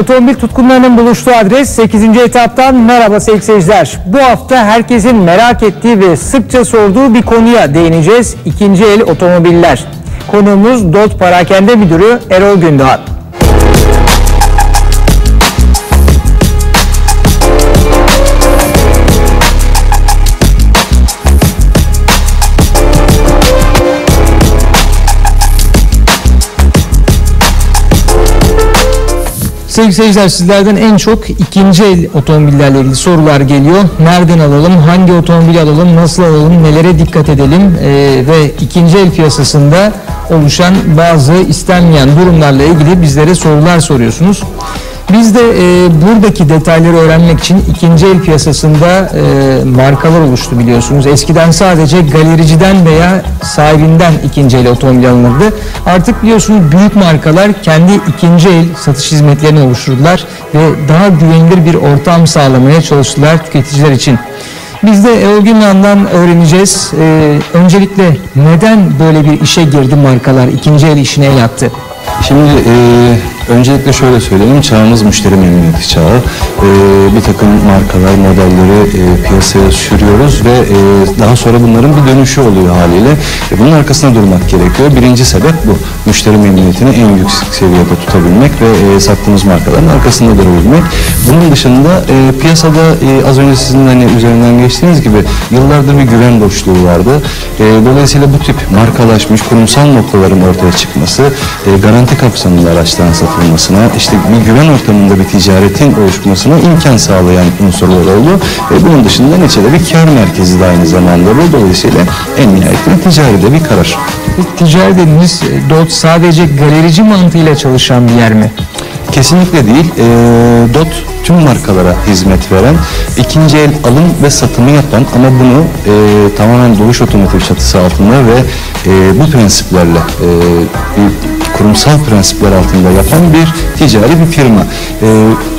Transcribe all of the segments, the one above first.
Otomobil tutkunlarının buluştuğu adres 8. etaptan merhaba sevgili seyirciler. Bu hafta herkesin merak ettiği ve sıkça sorduğu bir konuya değineceğiz. İkinci el otomobiller. Konuğumuz DOT Parakende Müdürü Erol Gündoğan. Sevgili seyirciler sizlerden en çok ikinci el otomobillerle ilgili sorular geliyor. Nereden alalım, hangi otomobil alalım, nasıl alalım, nelere dikkat edelim Ee, ve ikinci el piyasasında oluşan bazı istenmeyen durumlarla ilgili bizlere sorular soruyorsunuz. Biz de e, buradaki detayları öğrenmek için ikinci el piyasasında e, markalar oluştu biliyorsunuz. Eskiden sadece galericiden veya sahibinden ikinci el otomobil alınırdı. Artık biliyorsunuz büyük markalar kendi ikinci el satış hizmetlerini oluşturdular ve daha güvenilir bir ortam sağlamaya çalıştılar tüketiciler için. Biz de Erol Gündoğan'dan öğreneceğiz. E, öncelikle neden böyle bir işe girdi markalar, ikinci el işine el attı? Şimdi e, öncelikle şöyle söyleyelim, çağımız müşteri memnuniyeti çağı. E, bir takım markalar, modelleri e, piyasaya sürüyoruz ve e, daha sonra bunların bir dönüşü oluyor haliyle. E, bunun arkasında durmak gerekiyor. Birinci sebep bu. Müşteri memnuniyetini en yüksek seviyede tutabilmek ve e, sattığımız markaların arkasında durabilmek. Bunun dışında e, piyasada e, az önce sizin hani üzerinden geçtiğiniz gibi yıllardır bir güven boşluğu vardı. E, dolayısıyla bu tip markalaşmış kurumsal noktaların ortaya çıkması, e, garanti kapsamında araçların satılmasına, işte bir güven ortamında bir ticaretin oluşmasına imkan sağlayan unsurlar oldu. Ve bunun dışında neticede bir kar merkezi de aynı zamanda bu. Dolayısıyla en nihayetinde ticari bir karar. Ticari dediğiniz e, DOT sadece galerici mantığıyla çalışan bir yer mi? Kesinlikle değil. E, DOT tüm markalara hizmet veren, ikinci el alım ve satımı yapan ama bunu e, tamamen Doğuş Otomotiv çatısı altında ve e, bu prensiplerle e, bir kurumsal prensipler altında yapan bir ticari bir firma. E,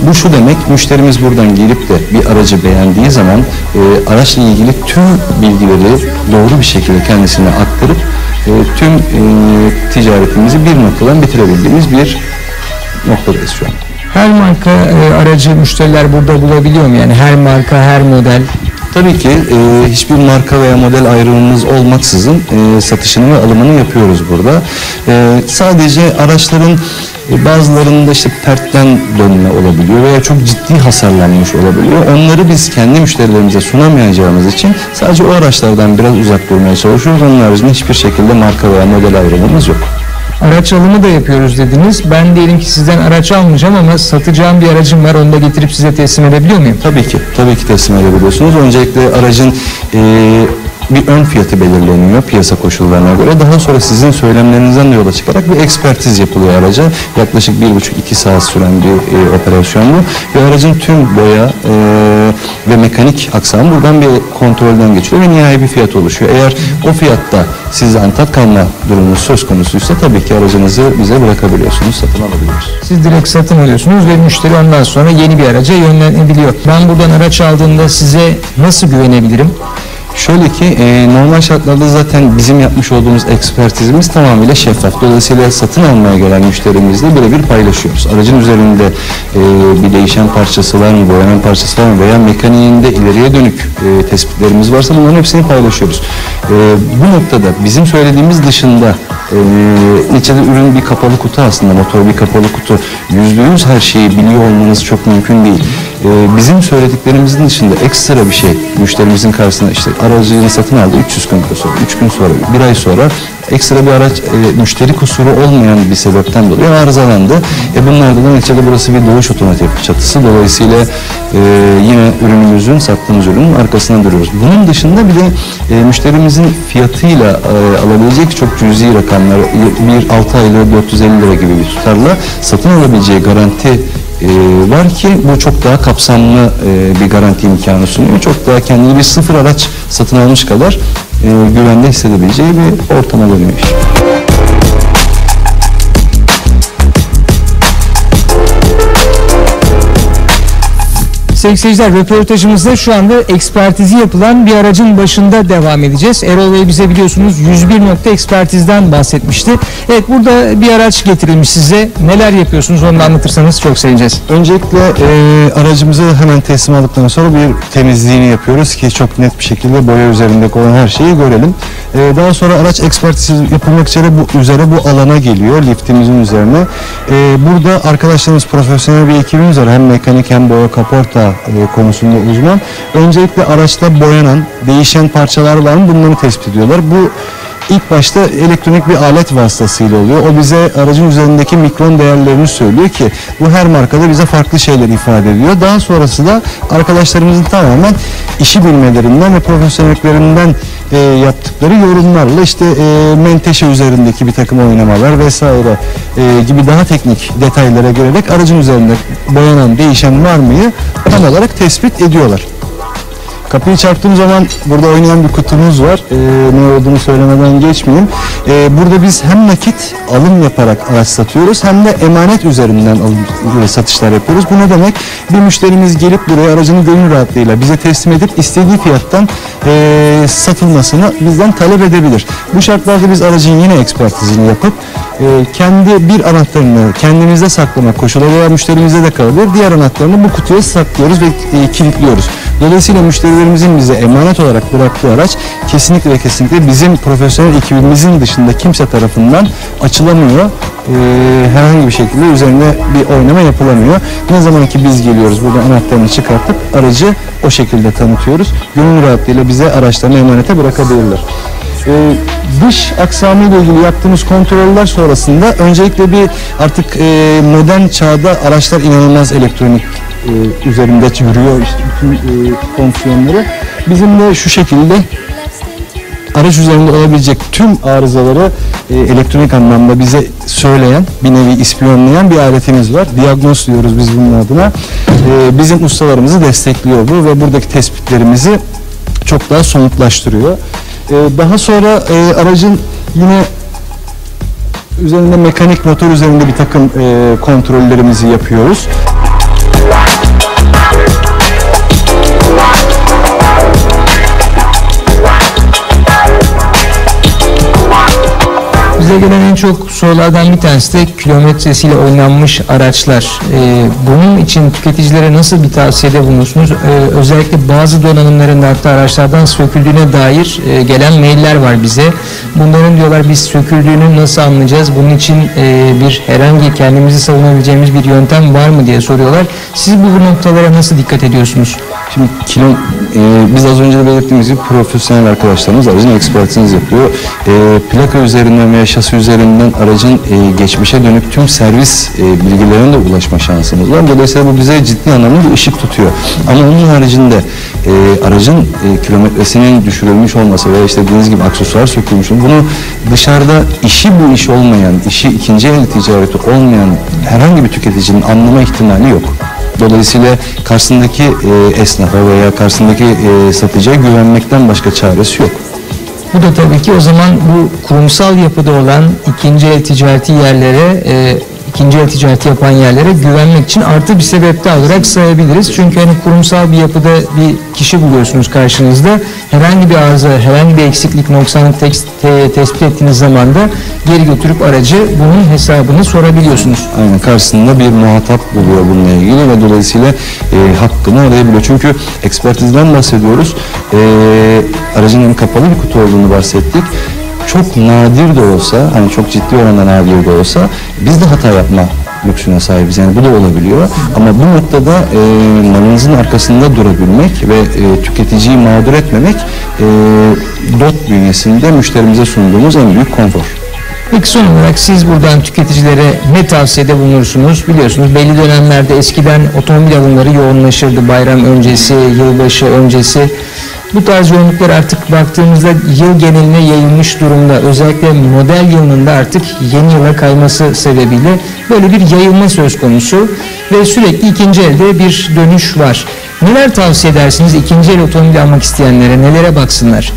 bu şu demek, müşterimiz buradan gelip de bir aracı beğendiği zaman e, araçla ilgili tüm bilgileri doğru bir şekilde kendisine aktarıp e, tüm e, ticaretimizi bir noktadan bitirebildiğimiz bir noktadayız şu an. Her marka e, aracı müşteriler burada bulabiliyor mu? Yani her marka, her model. Tabii ki e, hiçbir marka veya model ayrımımız olmaksızın e, satışını ve alımını yapıyoruz burada. E, sadece araçların e, bazılarında işte pertten dönme olabiliyor veya çok ciddi hasarlanmış olabiliyor. Onları biz kendi müşterilerimize sunamayacağımız için sadece o araçlardan biraz uzak durmaya çalışıyoruz. Onun haricinde hiçbir şekilde marka veya model ayrımımız yok. Araç alımı da yapıyoruz dediniz. Ben diyelim ki sizden araç almayacağım ama satacağım bir aracım var. Onu da getirip size teslim edebiliyor muyum? Tabii ki, tabii ki teslim edebiliyorsunuz. Öncelikle aracın e, bir ön fiyatı belirleniyor piyasa koşullarına göre. Daha sonra sizin söylemlerinizden de yola çıkarak bir ekspertiz yapılıyor araca. Yaklaşık bir buçuk iki saat süren bir e, operasyon bu. Ve aracın tüm boya e, ve mekanik aksamı buradan bir kontrolden geçiyor ve nihai bir fiyat oluşuyor. Eğer o fiyatta sizden tat kalma durumu söz konusuysa tabii ki aracınızı bize bırakabiliyorsunuz, satın alabiliyorsunuz. Siz direkt satın alıyorsunuz ve müşteri ondan sonra yeni bir araca yönlenebiliyor. Ben buradan araç aldığımda size nasıl güvenebilirim? Şöyle ki e, normal şartlarda zaten bizim yapmış olduğumuz ekspertizimiz tamamıyla şeffaf. Dolayısıyla satın almaya gelen müşterimizle birebir paylaşıyoruz. Aracın üzerinde e, bir değişen parçası var mı, boyanan parçası var mı veya mekaniğinde ileriye dönük e, tespitlerimiz varsa bunların hepsini paylaşıyoruz. E, bu noktada bizim söylediğimiz dışında e, neticede ürün bir kapalı kutu aslında, motor bir kapalı kutu. Yüzde yüz her şeyi biliyor olmanız çok mümkün değil. E, bizim söylediklerimizin dışında ekstra bir şey müşterimizin karşısına işte aracını satın aldı 300 gün sonra, 3 gün sonra, bir ay sonra ekstra bir araç e, müşteri kusuru olmayan bir sebepten dolayı arızalandı. E bunlarda da neticede burası bir doğuş otomotiv çatısı. Dolayısıyla e, yine ürünümüzün, sattığımız ürünün arkasından duruyoruz. Bunun dışında bir de e, müşterimizin fiyatıyla e, alabilecek çok cüzi rakamlar, bir 6 aylık 450 lira gibi bir tutarla satın alabileceği garanti e, var ki bu çok daha kapsamlı e, bir garanti imkanı sunuyor. Çok daha kendini bir sıfır araç satın almış kadar e, güvende hissedebileceği bir ortama dönüyor Sevgili seyirciler röportajımızda şu anda ekspertizi yapılan bir aracın başında devam edeceğiz. Erol Bey bize biliyorsunuz 101 nokta ekspertizden bahsetmişti. Evet burada bir araç getirilmiş size. Neler yapıyorsunuz onu anlatırsanız çok sevineceğiz. Öncelikle e, aracımızı hemen teslim aldıktan sonra bir temizliğini yapıyoruz ki çok net bir şekilde boya üzerindeki olan her şeyi görelim. E, daha sonra araç ekspertizi yapılmak üzere bu, üzere bu alana geliyor liftimizin üzerine. E, burada arkadaşlarımız profesyonel bir ekibimiz var hem mekanik hem boya kaporta e, konusunda uzman. Öncelikle araçta boyanan değişen parçalar var mı bunları tespit ediyorlar. Bu İlk başta elektronik bir alet vasıtasıyla oluyor. O bize aracın üzerindeki mikron değerlerini söylüyor ki bu her markada bize farklı şeyler ifade ediyor. Daha sonrası da arkadaşlarımızın tamamen işi bilmelerinden ve profesyonellaklerinden e, yaptıkları yorumlarla işte e, menteşe üzerindeki bir takım oynamalar vesaire e, gibi daha teknik detaylara görerek aracın üzerinde boyanan değişen var mıyı tam olarak tespit ediyorlar. Kapıyı çarptığım zaman burada oynayan bir kutumuz var. Ee, ne olduğunu söylemeden geçmeyeyim. Ee, burada biz hem nakit alım yaparak araç satıyoruz hem de emanet üzerinden alım satışlar yapıyoruz. Bu ne demek? Bir müşterimiz gelip buraya aracını gönül rahatlığıyla bize teslim edip istediği fiyattan e, satılmasını bizden talep edebilir. Bu şartlarda biz aracın yine ekspertizini yapıp e, kendi bir anahtarını kendimizde saklamak koşulu veya müşterimize de kalabilir. Diğer anahtarını bu kutuya saklıyoruz ve e, kilitliyoruz. Dolayısıyla müşterilerimizin bize emanet olarak bıraktığı araç kesinlikle ve kesinlikle bizim profesyonel ekibimizin dışında kimse tarafından açılamıyor. Ee, herhangi bir şekilde üzerine bir oynama yapılamıyor. Ne zaman ki biz geliyoruz burada anahtarını çıkartıp aracı o şekilde tanıtıyoruz. Gönül rahatlığıyla bize araçlarını emanete bırakabilirler. Ee, dış aksamı ile ilgili yaptığımız kontroller sonrasında öncelikle bir artık e, modern çağda araçlar inanılmaz elektronik e, üzerinde yürüyor işte bütün e, fonksiyonları. Bizim de şu şekilde araç üzerinde olabilecek tüm arızaları e, elektronik anlamda bize söyleyen, bir nevi ispiyonlayan bir aletimiz var. Diagnos diyoruz biz bunun adına. E, bizim ustalarımızı destekliyor bu ve buradaki tespitlerimizi çok daha somutlaştırıyor. E, daha sonra e, aracın yine üzerinde mekanik motor üzerinde bir takım e, kontrollerimizi yapıyoruz. Bize gelen en çok sorulardan bir tanesi de kilometresiyle oynanmış araçlar. Ee, bunun için tüketicilere nasıl bir tavsiyede bulunursunuz? Ee, özellikle bazı donanımlarında hatta araçlardan söküldüğüne dair e, gelen mailler var bize. Bunların diyorlar biz söküldüğünü nasıl anlayacağız? Bunun için e, bir herhangi kendimizi savunabileceğimiz bir yöntem var mı diye soruyorlar. Siz bu noktalara nasıl dikkat ediyorsunuz? Şimdi kilo, e, biz az önce de belirttiğimiz gibi profesyonel arkadaşlarımız aracın ekspertiniz yapıyor. E, plaka üzerinden veya şasi üzerinden aracın e, geçmişe dönük tüm servis e, bilgilerine de ulaşma şansımız var. Dolayısıyla bu bize ciddi anlamda ışık tutuyor. Ama onun haricinde e, aracın e, kilometresinin düşürülmüş olması veya işte dediğiniz gibi aksesuar sökülmüş bunu dışarıda işi bu iş olmayan, işi ikinci el ticareti olmayan herhangi bir tüketicinin anlama ihtimali yok. Dolayısıyla karşısındaki e, esnafa veya karşısındaki e, satıcıya güvenmekten başka çaresi yok. Bu da tabii ki o zaman bu kurumsal yapıda olan ikinci el ticareti yerlere, e, ikinci el ticareti yapan yerlere güvenmek için artı bir sebep daha olarak sayabiliriz. Çünkü hani kurumsal bir yapıda bir kişi buluyorsunuz karşınızda. Herhangi bir arıza, herhangi bir eksiklik, noksanlık tek- te- tespit ettiğiniz zaman da geri götürüp aracı bunun hesabını sorabiliyorsunuz. Aynen karşısında bir muhatap buluyor bununla ilgili ve dolayısıyla e, hakkını arayabiliyor. Çünkü ekspertizden bahsediyoruz. E, aracın kapalı bir kutu olduğunu bahsettik. Çok nadir de olsa, hani çok ciddi oranda nadir de olsa biz de hata yapma lüksüne sahibiz. Yani bu da olabiliyor. Ama bu noktada e, malınızın arkasında durabilmek ve e, tüketiciyi mağdur etmemek e, DOT bünyesinde müşterimize sunduğumuz en büyük konfor. Peki son olarak siz buradan tüketicilere ne tavsiyede bulunursunuz? Biliyorsunuz belli dönemlerde eskiden otomobil alımları yoğunlaşırdı. Bayram öncesi, yılbaşı öncesi. Bu tarz yoğunluklar artık baktığımızda yıl geneline yayılmış durumda. Özellikle model yılının da artık yeni yıla kayması sebebiyle böyle bir yayılma söz konusu. Ve sürekli ikinci elde bir dönüş var. Neler tavsiye edersiniz ikinci el otomobil almak isteyenlere? Nelere baksınlar?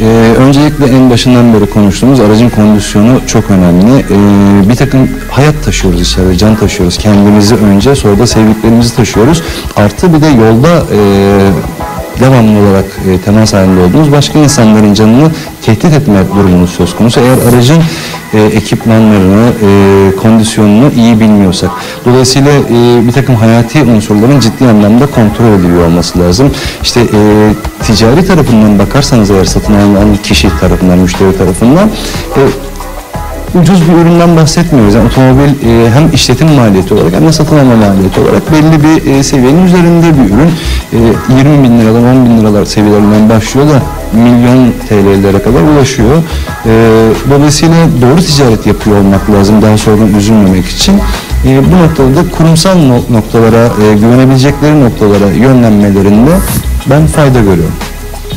Ee, öncelikle en başından beri konuştuğumuz aracın kondisyonu çok önemli. Ee, bir takım hayat taşıyoruz içeride, can taşıyoruz. Kendimizi önce sonra da sevdiklerimizi taşıyoruz. Artı bir de yolda e, devamlı olarak e, temas halinde olduğumuz başka insanların canını tehdit etme durumunuz söz konusu. Eğer aracın e, ekipmanlarını, e, kondisyonunu iyi bilmiyorsak. Dolayısıyla e, bir takım hayati unsurların ciddi anlamda kontrol ediliyor olması lazım. İşte e, ticari tarafından bakarsanız eğer satın alınan kişi tarafından, müşteri tarafından e, ucuz bir üründen bahsetmiyoruz. Yani otomobil e, hem işletim maliyeti olarak hem de satın alma maliyeti olarak belli bir e, seviyenin üzerinde bir ürün. E, 20 bin liradan 10 bin liralar seviyelerinden başlıyor da milyon TL'lere kadar ulaşıyor. E, dolayısıyla doğru ticaret yapıyor olmak lazım daha sonra üzülmemek için. E, bu noktada da kurumsal no- noktalara, e, güvenebilecekleri noktalara yönlenmelerinde ben fayda görüyorum.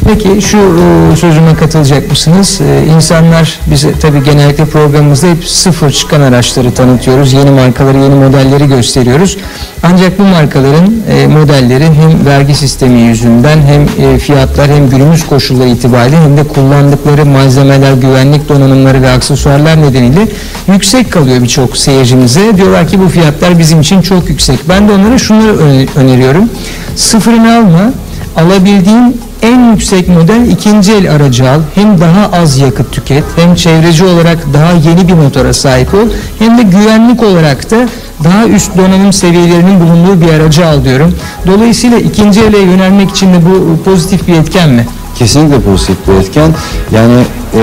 Peki şu e, sözüme katılacak mısınız? E, insanlar bize tabii genellikle programımızda hep sıfır çıkan araçları tanıtıyoruz. Yeni markaları, yeni modelleri gösteriyoruz. Ancak bu markaların e, modelleri hem vergi sistemi yüzünden hem e, fiyatlar hem günümüz koşulları itibariyle hem de kullandıkları malzemeler, güvenlik donanımları ve aksesuarlar nedeniyle yüksek kalıyor birçok seyircimize. Diyorlar ki bu fiyatlar bizim için çok yüksek. Ben de onlara ö- öneriyorum. Sıfırını alma, alabildiğin en yüksek model ikinci el aracı al. Hem daha az yakıt tüket, hem çevreci olarak daha yeni bir motora sahip ol, hem de güvenlik olarak da daha üst donanım seviyelerinin bulunduğu bir aracı al diyorum. Dolayısıyla ikinci ele yönelmek için de bu pozitif bir etken mi? Kesinlikle pozitif bir etken. Yani e,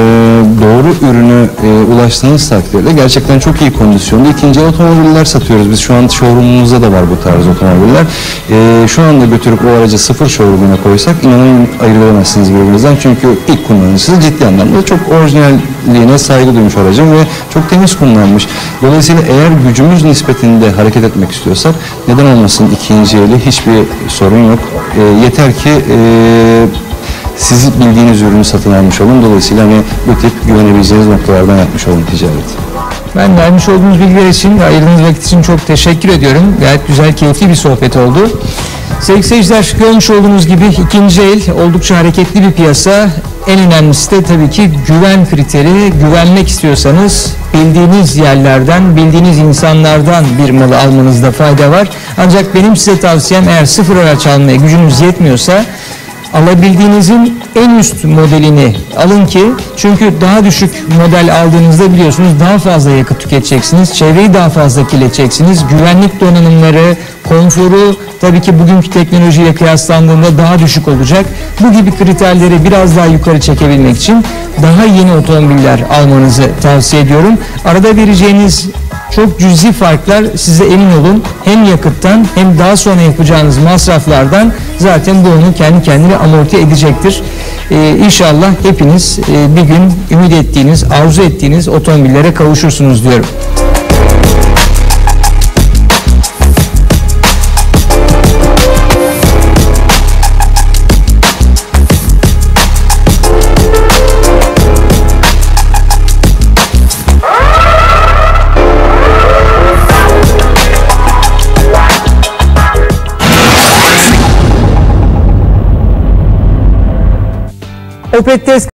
doğru ürünü e, ulaştığınız takdirde gerçekten çok iyi kondisyonda ikinci otomobiller satıyoruz. Biz şu an showroomumuzda da var bu tarz otomobiller. E, şu anda götürüp o aracı sıfır showroomuna koysak inanın ayırt edemezsiniz birbirinizden. Çünkü ilk kullanıcısı ciddi anlamda çok orijinalliğine saygı duymuş aracın ve çok temiz kullanmış. Dolayısıyla eğer gücümüz nispetinde hareket etmek istiyorsak neden olmasın ikinci eli hiçbir sorun yok. E, yeter ki e, siz bildiğiniz ürünü satın almış olun. Dolayısıyla hani bu tip güvenebileceğiniz noktalardan yapmış olun ticaret. Ben vermiş olduğunuz bilgiler için ayırdığınız vakit için çok teşekkür ediyorum. Gayet güzel, keyifli bir sohbet oldu. Sevgili seyirciler, görmüş olduğunuz gibi ikinci el oldukça hareketli bir piyasa. En önemlisi de tabii ki güven kriteri. Güvenmek istiyorsanız bildiğiniz yerlerden, bildiğiniz insanlardan bir malı almanızda fayda var. Ancak benim size tavsiyem eğer sıfır araç almaya gücünüz yetmiyorsa alabildiğinizin en üst modelini alın ki çünkü daha düşük model aldığınızda biliyorsunuz daha fazla yakıt tüketeceksiniz. Çevreyi daha fazla kirleteceksiniz. Güvenlik donanımları, konforu tabii ki bugünkü teknolojiyle kıyaslandığında daha düşük olacak. Bu gibi kriterleri biraz daha yukarı çekebilmek için daha yeni otomobiller almanızı tavsiye ediyorum. Arada vereceğiniz çok cüzi farklar size emin olun hem yakıttan hem daha sonra yapacağınız masraflardan zaten bu onu kendi kendine amorti edecektir. Ee, inşallah hepiniz e, bir gün ümit ettiğiniz, arzu ettiğiniz otomobillere kavuşursunuz diyorum. o PT